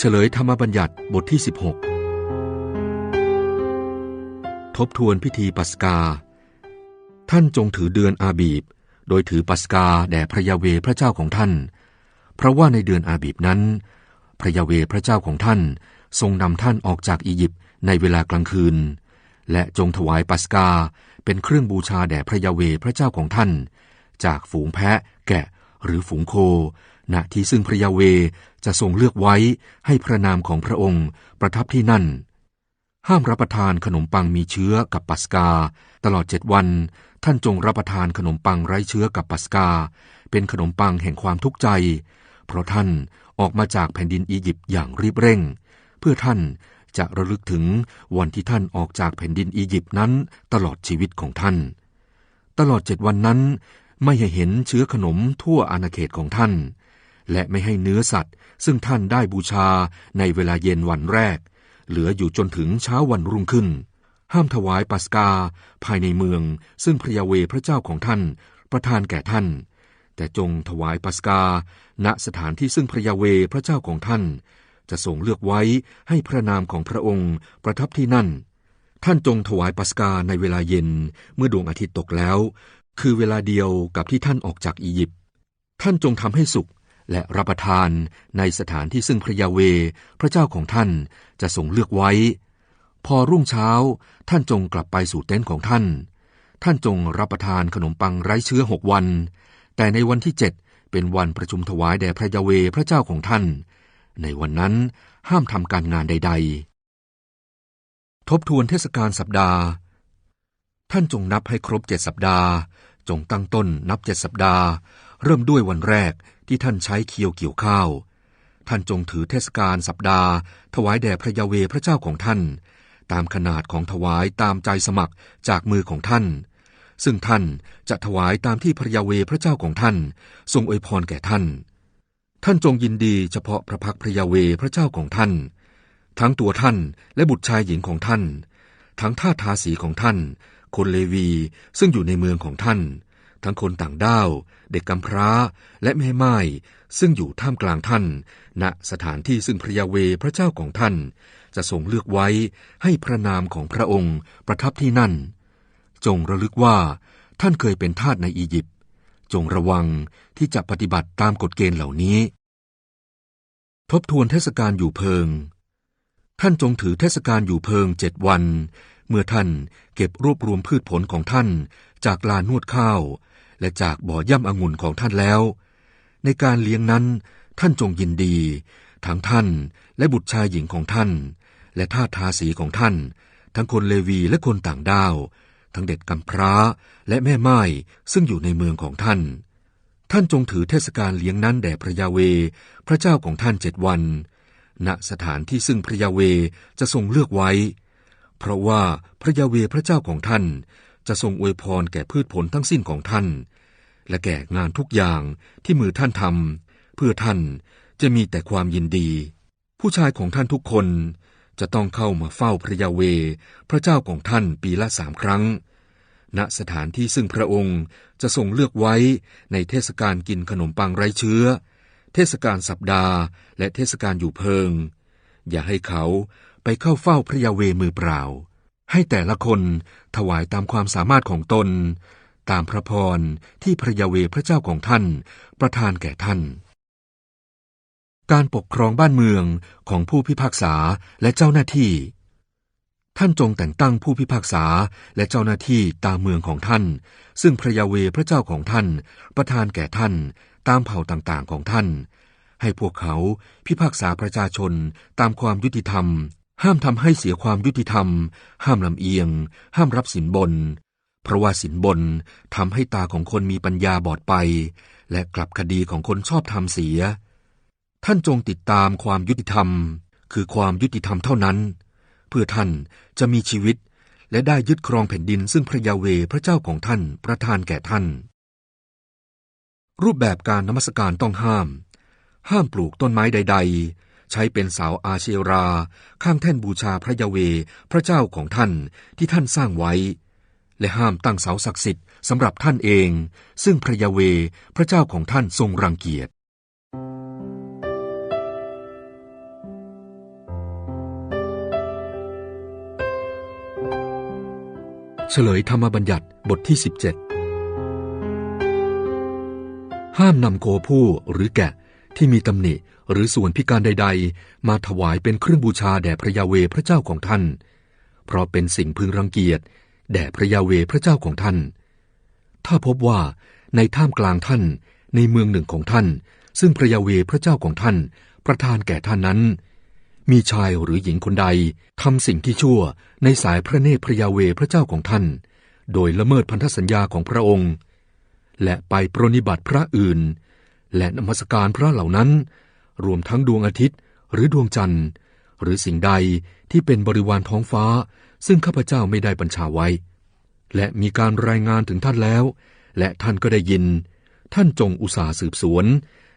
เฉลยธรรมบัญญัติบทที่ 16 ทบทวนพิธีปัสกา ท่านจงถือเดือนอาบีบ โดยถือปัสกาแด่พระยาเวพระเจ้าของท่าน เพราะว่าในเดือนอาบีบนั้น พระยาเวพระเจ้าของท่าน ทรงนำท่านออกจากอียิปต์ในเวลากลางคืน และจงถวายปัสกาเป็นเครื่องบูชาแด่พระยาเวพระเจ้าของท่าน จากฝูงแพะแกะหรือฝูงโค ณที่ซึ่งพระยาเวจะทรงเลือกไว้ให้พระนามของพระองค์ประทับที่นั่น ห้ามรับประทานขนมปังมีเชื้อกับปัสกา ตลอดเจ็ดวัน ท่านจงรับประทานขนมปังไร้เชื้อกับปัสกา เป็นขนมปังแห่งความทุกข์ใจ เพราะท่านออกมาจากแผ่นดินอียิปต์อย่างรีบเร่ง เพื่อท่านจะระลึกถึงวันที่ท่านออกจากแผ่นดินอียิปต์นั้นตลอดชีวิตของท่าน ตลอดเจ็ดวันนั้น ไม่ให้เห็นเชื้อขนมทั่วอาณาเขตของท่าน และไม่ให้เนื้อสัตว์ ซึ่งท่านได้บูชาในเวลาเย็นวันแรก เหลืออยู่จนถึงเช้าวันรุ่งขึ้น ห้ามถวายปัสกาภายในเมือง ซึ่งพระยาเวพระเจ้าของท่าน ประทานแก่ท่าน แต่จงถวายปัสกา ณสถานที่ซึ่งพระยาเวพระเจ้าของท่าน จะทรงเลือกไว้ให้พระนามของพระองค์ประทับที่นั่น ท่านจงถวายปัสกาในเวลาเย็นเมื่อดวงอาทิตย์ตกแล้ว คือเวลาเดียวกับที่ท่านออกจากอียิปต์ท่านจงทำให้สุก และรับประทานในสถานที่ซึ่งพระยาเวพระเจ้าของท่านจะทรงเลือกไว้ พอรุ่งเช้าท่านจงกลับไปสู่เต็นท์ของท่าน ท่านจงรับประทานขนมปังไร้เชื้อหกวัน แต่ในวันที่เจ็ดเป็นวันประชุมถวายแด่พระยาเวพระเจ้าของท่าน ในวันนั้นห้ามทำการงานใด ๆ ทบทวนเทศกาลสัปดาห์ ท่านจงนับให้ครบเจ็ดสัปดาห์ จงตั้งต้นนับเจ็ดสัปดาห์ เริ่มด้วยวันแรก ที่ท่านใช้เคียวเกี่ยวข้าว ท่านจงถือเทศกาลสัปดาห์ ถวายแด่พระยาเวพระเจ้าของท่าน ตามขนาดของถวายตามใจสมัครจากมือของท่าน ซึ่งท่านจะถวายตามที่พระยาเวพระเจ้าของท่าน ทรงอวยพรแก่ท่าน ท่านจงยินดีเฉพาะพระพักพระยาเวพระเจ้าของท่าน ทั้งตัวท่านและบุตรชายหญิงของท่าน ทั้งท่าทาสีของท่าน คนเลวีซึ่งอยู่ในเมืองของท่าน ทั้งคนต่างด้าว เด็กกำพร้า และแม่ไม้ซึ่งอยู่ท่ามกลางท่าน ณสถานที่ซึ่งพระยาเวพระเจ้าของท่าน จะทรงเลือกไว้ให้พระนามของพระองค์ประทับที่นั่น จงระลึกว่าท่านเคยเป็นทาสในอียิปต์จงระวังที่จะปฏิบัติตามกฎเกณฑ์เหล่านี้ ทบทวนเทศกาลอยู่เพิง ท่านจงถือเทศกาลอยู่เพิงเจ็ดวัน เมื่อท่านเก็บรวบรวมพืชผลของท่านจากลานนวดข้าว และจากบ่อย่ำองุ่นของท่านแล้ว ในการเลี้ยงนั้นท่านจงยินดี ทั้งท่านและบุตรชายหญิงของท่าน และทาสทาสีของท่าน ทั้งคนเลวีและคนต่างด้าว ทั้งเด็กกำพร้าและแม่ไม้ซึ่งอยู่ในเมืองของท่าน ท่านจงถือเทศกาลเลี้ยงนั้นแด่พระยาเว พระเจ้าของท่านเจ็ดวัน ณสถานที่ซึ่งพระยาเวจะทรงเลือกไว้ เพราะว่าพระยาเวพระเจ้าของท่าน จะทรงอวยพรแก่พืชผลทั้งสิ้นของท่าน และแก่งานทุกอย่างที่มือท่านทำเพื่อท่านจะมีแต่ความยินดี ผู้ชายของท่านทุกคนจะต้องเข้ามาเฝ้าพระยาเว พระเจ้าของท่านปีละสามครั้ง ณสถานที่ซึ่งพระองค์จะทรงเลือกไว้ในเทศกาลกินขนมปังไร้เชื้อ เทศกาลสัปดาห์ และเทศกาลอยู่เพิง อย่าให้เขาไปเข้าเฝ้าพระยาเวมือเปล่า ให้แต่ละคนถวายตามความสามารถของตน ตามพระพรที่พระยาเวพระเจ้าของท่าน ประทานแก่ท่าน การปกครองบ้านเมืองของผู้พิพากษาและเจ้าหน้าที่ ท่านจงแต่งตั้งผู้พิพากษาและเจ้าหน้าที่ตามเมืองของท่าน ซึ่งพระยาเวพระเจ้าของท่าน ประทานแก่ท่าน ตามเผ่าต่างๆของท่าน ให้พวกเขาพิพากษาประชาชนตามความยุติธรรม ห้ามทำให้เสียความยุติธรรม ห้ามลำเอียง ห้ามรับสินบน เพราะว่าสินบนทำให้ตาของคนมีปัญญาบอดไป และกลับคดีของคนชอบทำเสีย ท่านจงติดตามความยุติธรรม คือความยุติธรรมเท่านั้น เพื่อท่านจะมีชีวิต และได้ยึดครองแผ่นดินซึ่งพระยาเวพระเจ้าของท่านประทานแก่ท่าน รูปแบบการนมัสการต้องห้าม ห้ามปลูกต้นไม้ใด ๆ ใช้เป็นเสาอาเชรา ข้างแท่นบูชาพระยาเว พระเจ้าของท่านที่ท่านสร้างไว้ และห้ามตั้งเสาศักดิ์สิทธิ์สำหรับท่านเอง ซึ่งพระยาเว พระเจ้าของท่านทรงรังเกียจเฉลยธรรมบัญญัติบทที่ 17 ห้ามนำโคผู้หรือแกะ ที่มีตำหนิหรือส่วนพิการใด ๆ มาถวายเป็นเครื่องบูชาแด่พระยาเวพระเจ้าของท่าน เพราะเป็นสิ่งพึงรังเกียจแด่พระยาเวพระเจ้าของท่าน ถ้าพบว่าในท่ามกลางท่านในเมืองหนึ่งของท่าน ซึ่งพระยาเวพระเจ้าของท่าน ประทานแก่ท่านนั้น มีชายหรือหญิงคนใดทำสิ่งที่ชั่วในสายพระเนตรพระยาเวพระเจ้าของท่าน โดยละเมิดพันธสัญญาของพระองค์ และไปปรนิบัติพระอื่น และนมัสการพระเหล่านั้น รวมทั้งดวงอาทิตย์หรือดวงจันทร์ หรือสิ่งใดที่เป็นบริวารท้องฟ้า ซึ่งข้าพเจ้าไม่ได้บัญชาไว้ และมีการรายงานถึงท่านแล้ว และท่านก็ได้ยิน ท่านจงอุตสาห์สืบสวน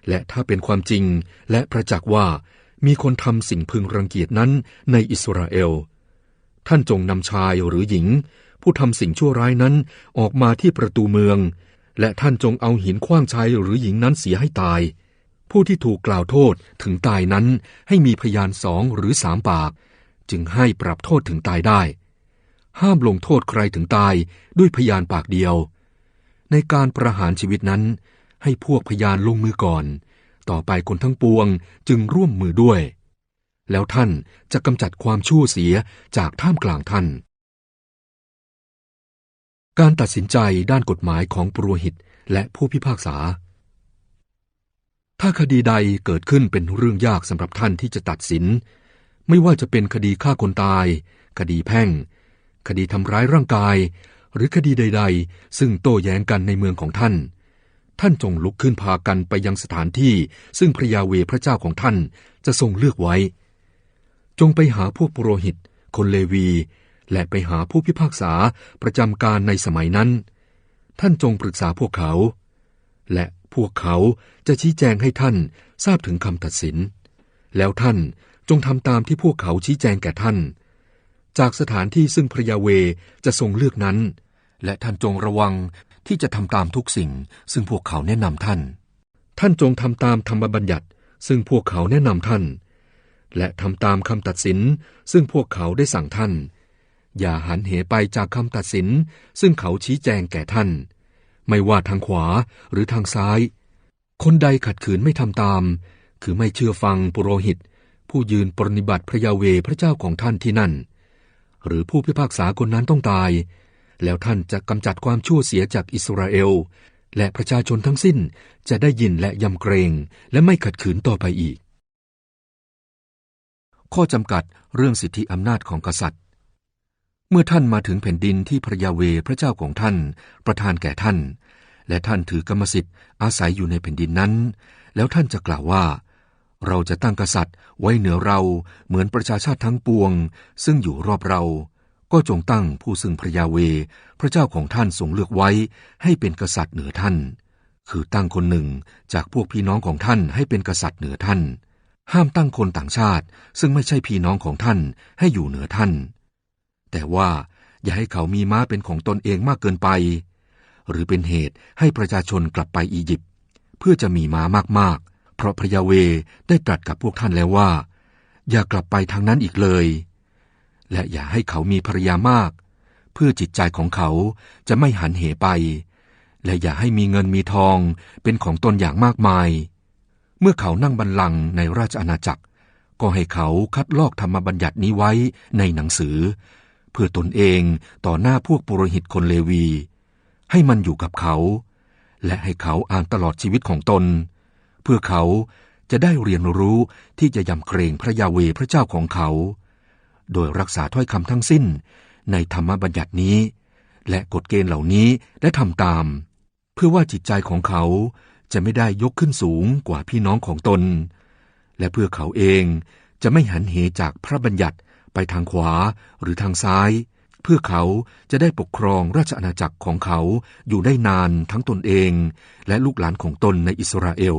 และถ้าเป็นความจริงและประจักษ์ว่ามีคนทำสิ่งพึงรังเกียจนั้นในอิสราเอล ท่านจงนำชายหรือหญิง ผู้ทำสิ่งชั่วร้ายนั้นออกมาที่ประตูเมือง และท่านจงเอาหินคว้างชายหรือหญิงนั้นเสียให้ตาย ผู้ที่ถูกกล่าวโทษถึงตายนั้นให้มีพยานสองหรือสามปาก จึงให้ปรับโทษถึงตายได้ ห้ามลงโทษใครถึงตายด้วยพยานปากเดียว ในการประหารชีวิตนั้น ให้พวกพยานลงมือก่อน ต่อไปคนทั้งปวงจึงร่วมมือด้วย แล้วท่านจะกำจัดความชั่วเสียจากท่ามกลางท่าน การตัดสินใจด้านกฎหมายของปุโรหิตและผู้พิพากษา ถ้าคดีใดเกิดขึ้นเป็นเรื่องยากสำหรับท่านที่จะตัดสิน ไม่ว่าจะเป็นคดีฆ่าคนตาย คดีแพ่ง คดีทำร้ายร่างกาย หรือคดีใด ๆ ซึ่งโต้แย้งกันในเมืองของท่าน ท่านจงลุกขึ้นพากันไปยังสถานที่ ซึ่งพระยาเวพระเจ้าของท่านจะทรงเลือกไว้ จงไปหาพวกปุโรหิต คนเลวี และไปหาผู้พิพากษาประจำการในสมัยนั้น ท่านจงปรึกษาพวกเขา และพวกเขาจะชี้แจงให้ท่านทราบถึงคำตัดสิน แล้วท่านจงทำตามที่พวกเขาชี้แจงแก่ท่าน จากสถานที่ซึ่งพระยาเวจะทรงเลือกนั้น และท่านจงระวังที่จะทำตามทุกสิ่ง ซึ่งพวกเขาแนะนำท่าน ท่านจงทำตามธรรมบัญญัติ ซึ่งพวกเขาแนะนำท่าน และทำตามคำตัดสิน ซึ่งพวกเขาได้สั่งท่าน อย่าหันเหไปจากคำตัดสิน ซึ่งเขาชี้แจงแก่ท่าน ไม่ว่าทางขวาหรือทางซ้าย คนใดขัดขืนไม่ทำตาม คือไม่เชื่อฟังปุโรหิต ผู้ยืนปรนิบัติพระยาเวพระเจ้าของท่านที่นั่น หรือผู้พิพากษาคนนั้นต้องตาย แล้วท่านจะกำจัดความชั่วเสียจากอิสราเอล และประชาชนทั้งสิ้นจะได้ยินและยำเกรงและไม่ขัดขืนต่อไปอีก ข้อจำกัดเรื่องสิทธิอำนาจของกษัตริย์ เมื่อท่านมาถึงแผ่นดินที่พระยาเวพระเจ้าของท่าน ประทานแก่ท่าน และท่านถือกรรมสิทธิ์อาศัยอยู่ในแผ่นดินนั้น แล้วท่านจะกล่าวว่า เราจะตั้งกษัตริย์ไว้เหนือเราเหมือนประชาชาติทั้งปวง ซึ่งอยู่รอบเรา ก็จงตั้งผู้ซึ่งพระยาเวพระเจ้าของท่านทรงเลือกไว้ ให้เป็นกษัตริย์เหนือท่าน คือตั้งคนหนึ่งจากพวกพี่น้องของท่านให้เป็นกษัตริย์เหนือท่าน ห้ามตั้งคนต่างชาติ ซึ่งไม่ใช่พี่น้องของท่านให้อยู่เหนือท่าน แต่ว่าอย่าให้เขามีม้าเป็นของตนเองมากเกินไป หรือเป็นเหตุให้ประชาชนกลับไปอียิปต์เพื่อจะมีม้ามากๆ เพราะพระยาเวได้ตรัสกับพวกท่านแล้วว่า อย่ากลับไปทางนั้นอีกเลย และอย่าให้เขามีภรรยามาก เพื่อจิตใจของเขาจะไม่หันเหไป และอย่าให้มีเงินมีทองเป็นของตนอย่างมากมาย เมื่อเขานั่งบัลลังก์ในราชอาณาจักร ก็ให้เขาคัดลอกธรรมบัญญัตินี้ไว้ในหนังสือ เพื่อตนเองต่อหน้าพวกปุโรหิตคนเลวี ให้มันอยู่กับเขา และให้เขาอ่านตลอดชีวิตของตน เพื่อเขาจะได้เรียนรู้ที่จะยำเกรงพระยาเวพระเจ้าของเขา โดยรักษาถ้อยคำทั้งสิ้นในธรรมบัญญัตินี้ และกฎเกณฑ์เหล่านี้และทำตาม เพื่อว่าจิตใจของเขาจะไม่ได้ยกขึ้นสูงกว่าพี่น้องของตน และเพื่อเขาเองจะไม่หันเหจากพระบัญญัติ ไปทางขวาหรือทางซ้าย เพื่อเขาจะได้ปกครองราชอาณาจักรของเขาอยู่ได้นานทั้งตนเอง และลูกหลานของตนในอิสราเอล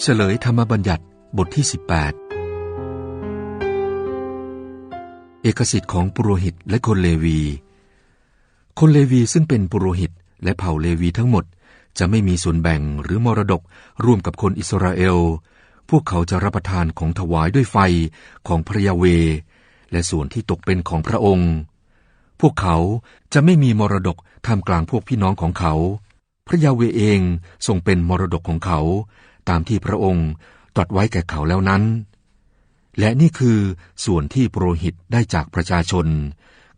เฉลยธรรมบัญญัติบทที่ 18 เอกสิทธิ์ของปุโรหิตและคนเลวี คนเลวีซึ่งเป็นปุโรหิตและเผ่าเลวีทั้งหมด จะไม่มีส่วนแบ่งหรือมรดกร่วมกับคนอิสราเอล พวกเขาจะรับประทานของถวายด้วยไฟของพระยาเว และส่วนที่ตกเป็นของพระองค์ พวกเขาจะไม่มีมรดกท่ามกลางพวกพี่น้องของเขา พระยาเวเองทรงเป็นมรดกของเขา ตามที่พระองค์ตรัสไว้แก่เขาแล้วนั้น และนี่คือส่วนที่โปรหิตได้จากประชาชน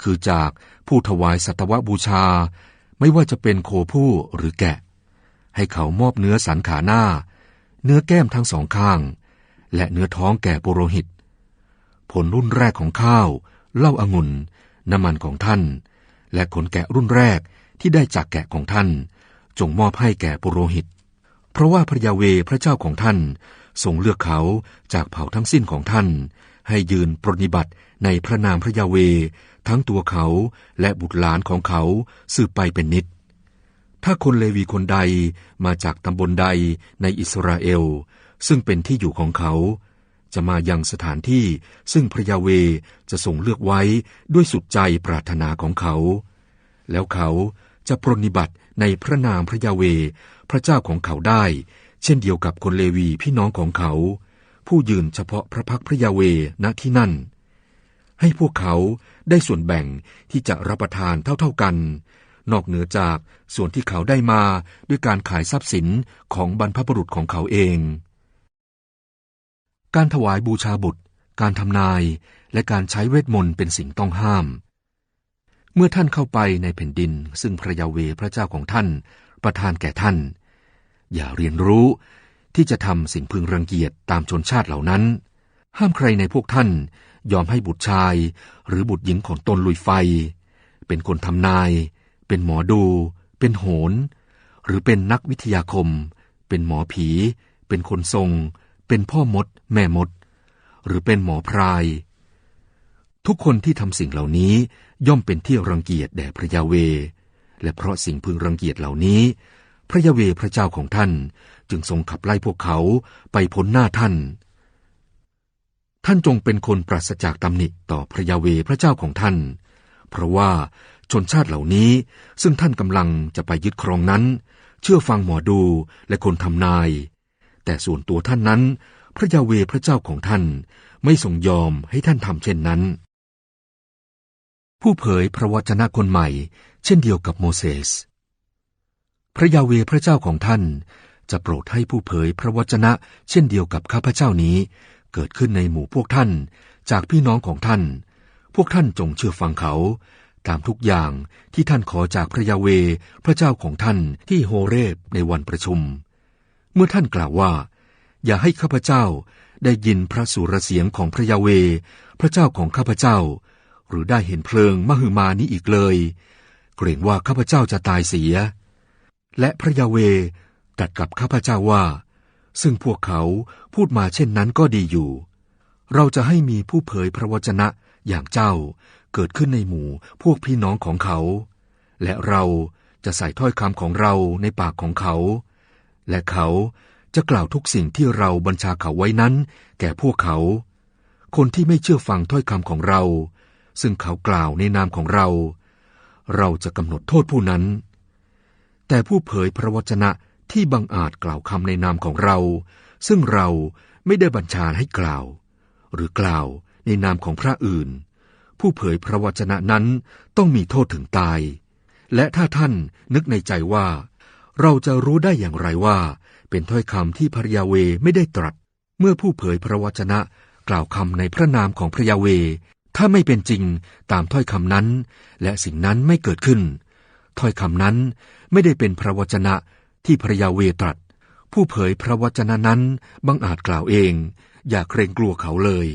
คือจากผู้ถวายสัตวบูชา ไม่ว่าจะเป็นโคผู้หรือแกะ ให้เขามอบเนื้อสันขาหน้า เนื้อแก้มทั้งสองข้าง และเนื้อท้องแก่ปุโรหิต ผลรุ่นแรกของข้าวเหล้าอางุ่น น้ำมันของท่าน และขนแกะรุ่นแรกที่ได้จากแกะของท่าน จงมอบให้แก่ปุโรหิต เพราะว่าพระยาเวพระเจ้าของท่านทรงเลือกเขาจากเผ่าทั้งสิ้นของท่าน ให้ยืนปรนิบัติในพระนามพระยาเว ทั้งตัวเขาและบุตรหลานของเขาสืบไปเป็นนิด ถ้าคนเลวีคนใดมาจากตำบลใดในอิสราเอล ซึ่งเป็นที่อยู่ของเขา จะมายังสถานที่ซึ่งพระยาเวจะทรงเลือกไว้ด้วยสุดใจปรารถนาของเขา แล้วเขาจะปรนิบัติในพระนามพระยาเวพระเจ้าของเขาได้ เช่นเดียวกับคนเลวีพี่น้องของเขา ผู้ยืนเฉพาะพระพักพระยาเวณที่นั่น ให้พวกเขาได้ส่วนแบ่งที่จะรับประทานเท่าๆกัน นอกเหนือจากส่วนที่เขาได้มาด้วยการขายทรัพย์สินของบรรพบุรุษของเขาเอง การถวายบูชาบุตร การทำนาย และการใช้เวทมนต์เป็นสิ่งต้องห้าม เมื่อท่านเข้าไปในแผ่นดิน ซึ่งพระยาเวพระเจ้าของท่าน ประทานแก่ท่าน อย่าเรียนรู้ที่จะทำสิ่งพึงรังเกียจตามชนชาติเหล่านั้น ห้ามใครในพวกท่านยอมให้บุตรชาย หรือบุตรหญิงของตนลุยไฟ เป็นคนทำนาย เป็นหมอดู เป็นโหน หรือเป็นนักวิทยาคม เป็นหมอผี เป็นคนทรง เป็นพ่อมด แม่มด หรือเป็นหมอพราย ทุกคนที่ทำสิ่งเหล่านี้ย่อมเป็นที่รังเกียจแด่พระยาเว และเพราะสิ่งพึงรังเกียจเหล่านี้ พระยาเวพระเจ้าของท่านจึงทรงขับไล่พวกเขาไปพ้นหน้าท่านท่านจงเป็นคนปราศจากตำหนิต่อพระยาเวพระเจ้าของท่าน เพราะว่า ชนชาติเหล่านี้ ซึ่งท่านกำลังจะไปยึดครองนั้น เชื่อฟังหมอดูและคนทำนาย แต่ส่วนตัวท่านนั้น พระยาเวพระเจ้าของท่านไม่ทรงยอมให้ท่านทำเช่นนั้น ผู้เผยพระวจนะคนใหม่ เช่นเดียวกับโมเสส พระยาเวพระเจ้าของท่าน จะโปรดให้ผู้เผยพระวจนะ เช่นเดียวกับข้าพเจ้านี้เกิดขึ้นในหมู่พวกท่านจากพี่น้องของท่าน พวกท่านจงเชื่อฟังเขา ตามทุกอย่างที่ท่านขอจากพระยาเวพระเจ้าของท่านที่โฮเรบในวันประชุม เมื่อท่านกล่าวว่า อย่าให้ข้าพเจ้าได้ยินพระสุรเสียงของพระยาเวพระเจ้าของข้าพเจ้า หรือได้เห็นเพลิงมหึมานี้อีกเลย เกรงว่าข้าพเจ้าจะตายเสีย และพระยาเวตรัสกับข้าพเจ้าว่า ซึ่งพวกเขาพูดมาเช่นนั้นก็ดีอยู่ เราจะให้มีผู้เผยพระวจนะอย่างเจ้า เกิดขึ้นในหมู่พวกพี่น้องของเขา และเราจะใส่ถ้อยคำของเราในปากของเขา และเขาจะกล่าวทุกสิ่งที่เราบัญชาเขาไว้นั้น แก่พวกเขา คนที่ไม่เชื่อฟังถ้อยคำของเรา ซึ่งเขากล่าวในนามของเรา เราจะกำหนดโทษผู้นั้น แต่ผู้เผยพระวจนะที่บังอาจกล่าวคำในนามของเรา ซึ่งเราไม่ได้บัญชาให้กล่าว หรือกล่าวในนามของพระอื่น ผู้เผยพระวจนะนั้นต้องมีโทษถึงตาย และถ้าท่านนึกในใจว่า เราจะรู้ได้อย่างไรว่า เป็นถ้อยคำที่พระยาเวไม่ได้ตรัส เมื่อผู้เผยพระวจนะกล่าวคำในพระนามของพระยาเว ถ้าไม่เป็นจริงตามถ้อยคำนั้น และสิ่งนั้นไม่เกิดขึ้น ถ้อยคำนั้นไม่ได้เป็นพระวจนะที่พระยาเวตรัส ผู้เผยพระวจนะนั้นบังอาจกล่าวเอง อย่าเกรงกลัวเขาเลย